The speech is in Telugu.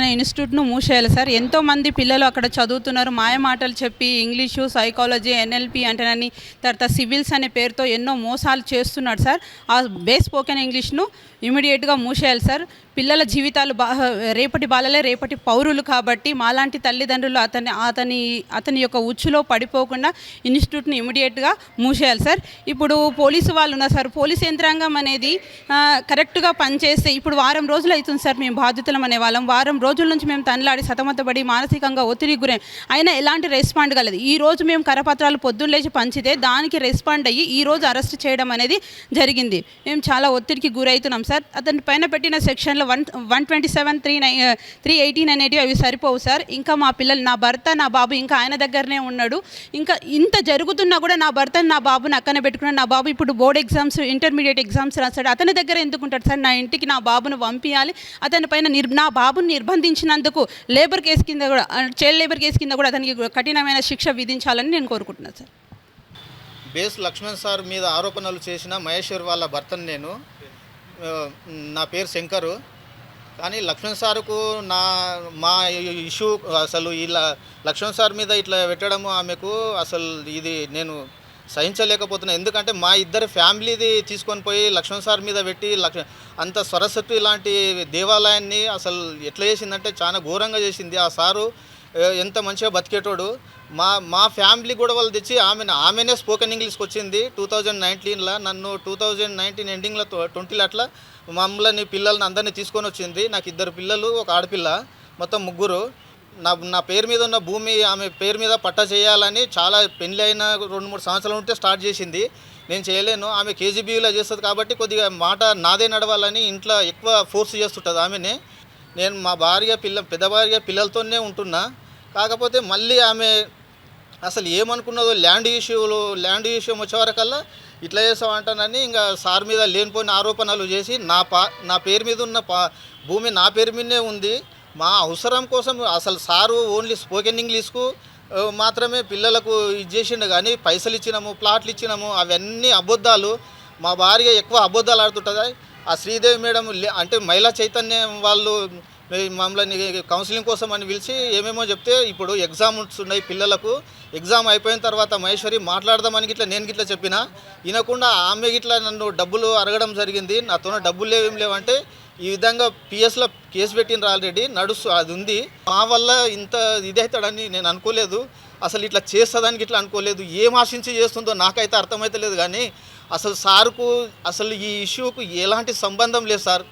అనే ఇన్స్టిట్యూట్ను మూసేయాలి సార్. ఎంతోమంది పిల్లలు అక్కడ చదువుతున్నారు. మాయమాటలు చెప్పి ఇంగ్లీషు సైకాలజీ ఎన్ఎల్పి అంటేనని తర్వాత సివిల్స్ అనే పేరుతో ఎన్నో మోసాలు చేస్తున్నాడు సార్. ఆ బేస్ స్పోకెన్ ఇంగ్లీష్ను ఇమీడియట్గా మూసేయాలి సార్. పిల్లల జీవితాలు బా రేపటి బాలలే రేపటి పౌరులు కాబట్టి మాలాంటి తల్లిదండ్రులు అతని అతని అతని యొక్క ఉచ్చులో పడిపోకుండా ఇన్స్టిట్యూట్ని ఇమీడియట్గా మూసేయాలి సార్. ఇప్పుడు పోలీసు వాళ్ళు ఉన్నారు సార్. పోలీస్ యంత్రాంగం అనేది కరెక్ట్గా పనిచేస్తే ఇప్పుడు వారం రోజులు అవుతుంది సార్ మేము బాధితులం అనే వాళ్ళం. వారం రోజులు రోజుల నుంచి మేము తనలాడి సతమతపడి మానసికంగా ఒత్తిడికి గురై అయినా ఎలాంటి రెస్పాండ్ కలదు. ఈ రోజు మేము కరపత్రాలు పొద్దున్న లేచి పంచితే దానికి రెస్పాండ్ అయ్యి ఈ రోజు అరెస్ట్ చేయడం అనేది జరిగింది. మేము చాలా ఒత్తిడికి గురవుతున్నాం సార్. అతని పైన పెట్టిన సెక్షన్లో one one twenty seven three nine three eighteen అనేటివి అవి సరిపోవు సార్. ఇంకా మా పిల్లలు నా భర్త నా బాబు ఇంకా ఆయన దగ్గరనే ఉన్నాడు. ఇంకా ఇంత జరుగుతున్నా కూడా నా భర్త నా బాబుని అక్కనే పెట్టుకున్నాను నా బాబు ఇప్పుడు బోర్డ్ ఎగ్జామ్స్ ఇంటర్మీడియట్ ఎగ్జామ్స్ రాస్తాడు అతని దగ్గర ఎందుకుంటాడు సార్? నా ఇంటికి నా బాబును పంపించాలి అతని పైన నిర్ నా బాబుని ఉల్లంఘించినందుకు లేబర్ కేసు కింద కూడా చైల్డ్ లేబర్ కేసు కింద కూడా అతనికి కఠినమైన శిక్ష విధించాలని నేను కోరుకుంటున్నాను సార్. బేస్ లక్ష్మణ్ సార్ మీద ఆరోపణలు చేసిన మహేశ్వర్ వాళ్ళ భర్తను నేను నా పేరు శంకరు. కానీ లక్ష్మణ్ సార్కు నా మా ఇష్యూ అసలు ఇలా లక్ష్మణ్ సార్ మీద ఇట్లా పెట్టడము ఆమెకు అసలు ఇది నేను సహించలేకపోతున్నా. ఎందుకంటే మా ఇద్దరి ఫ్యామిలీది తీసుకొని పోయి లక్ష్మణ్ సార్ మీద పెట్టి లక్ష అంత సరస్వతి లాంటి దేవాలయాన్ని అసలు ఎట్లా చేసిందంటే చాలా ఘోరంగా చేసింది. ఆ సారు ఎంత మంచిగా బతికేటోడు. మా మా ఫ్యామిలీ కూడా వాళ్ళు తెచ్చి ఆమె ఆమెనే స్పోకెన్ ఇంగ్లీష్కి వచ్చింది టూ థౌజండ్ నైన్టీన్లో. నన్ను టూ థౌజండ్ నైన్టీన్ ఎండింగ్లో ట్వంటీలో అట్లా మమ్మల్ని పిల్లల్ని అందరినీ తీసుకొని వచ్చింది. నాకు ఇద్దరు పిల్లలు ఒక ఆడపిల్ల మొత్తం ముగ్గురు. నా నా పేరు మీద ఉన్న భూమి ఆమె పేరు మీద పట్టా చేయాలని చాలా పెళ్ళి అయిన రెండు మూడు సంవత్సరాలు ఉంటే స్టార్ట్ చేసింది. నేను చేయలేను. ఆమె కేజీబీలో చేస్తుంది కాబట్టి కొద్దిగా మాట నాదే నడవాలని ఇంట్లో ఎక్కువ ఫోర్స్ చేస్తుంటుంది ఆమెనే. నేను మా భార్య పిల్ల పెద్ద భార్య పిల్లలతోనే ఉంటున్నా. కాకపోతే మళ్ళీ ఆమె అసలు ఏమనుకున్నదో ల్యాండ్ ఇష్యూలు ల్యాండ్ ఇష్యూ వచ్చేవరకల్లా ఇట్లా చేసామంటానని ఇంకా సార్ మీద లేనిపోయిన ఆరోపణలు చేసి నా పా నా పేరు మీద ఉన్న పా భూమి నా పేరు మీదనే ఉంది. మా అవసరం కోసం అసలు సారు ఓన్లీ స్పోకెన్ ఇంగ్లీష్కు మాత్రమే పిల్లలకు ఇది చేసిండు కానీ పైసలు ఇచ్చినాము ప్లాట్లు ఇచ్చినాము అవన్నీ అబద్ధాలు. మా భార్య ఎక్కువ అబద్ధాలు ఆడుతుంటుంది. ఆ శ్రీదేవి మేడం లే- అంటే మహిళా చైతన్యం వాళ్ళు మమ్మల్ని కౌన్సిలింగ్ కోసం అని పిలిచి ఏమేమో చెప్తే ఇప్పుడు ఎగ్జామ్ ఉన్నాయి పిల్లలకు. ఎగ్జామ్ అయిపోయిన తర్వాత మహేశ్వరి మాట్లాడదామని గిట్లా నేను గిట్లా చెప్పిన. వినకుండా ఆమె గిట్లా నన్ను డబ్బులు అడగడం జరిగింది. నాతో డబ్బులు లేవేం లేవంటే ఈ విధంగా పిఎస్లో కేసు పెట్టిన ఆల్రెడీ నడుస్తూ అది ఉంది. మా వల్ల ఇంత ఇది అవుతాడని నేను అనుకోలేదు. అసలు ఇట్లా చేస్తుందని ఇట్లా అనుకోలేదు. ఏం ఆశించి చేస్తుందో నాకైతే అర్థమైతలేదు కానీ అసలు సార్కు అసలు ఈ ఇష్యూకు ఎలాంటి సంబంధం లేదు సార్.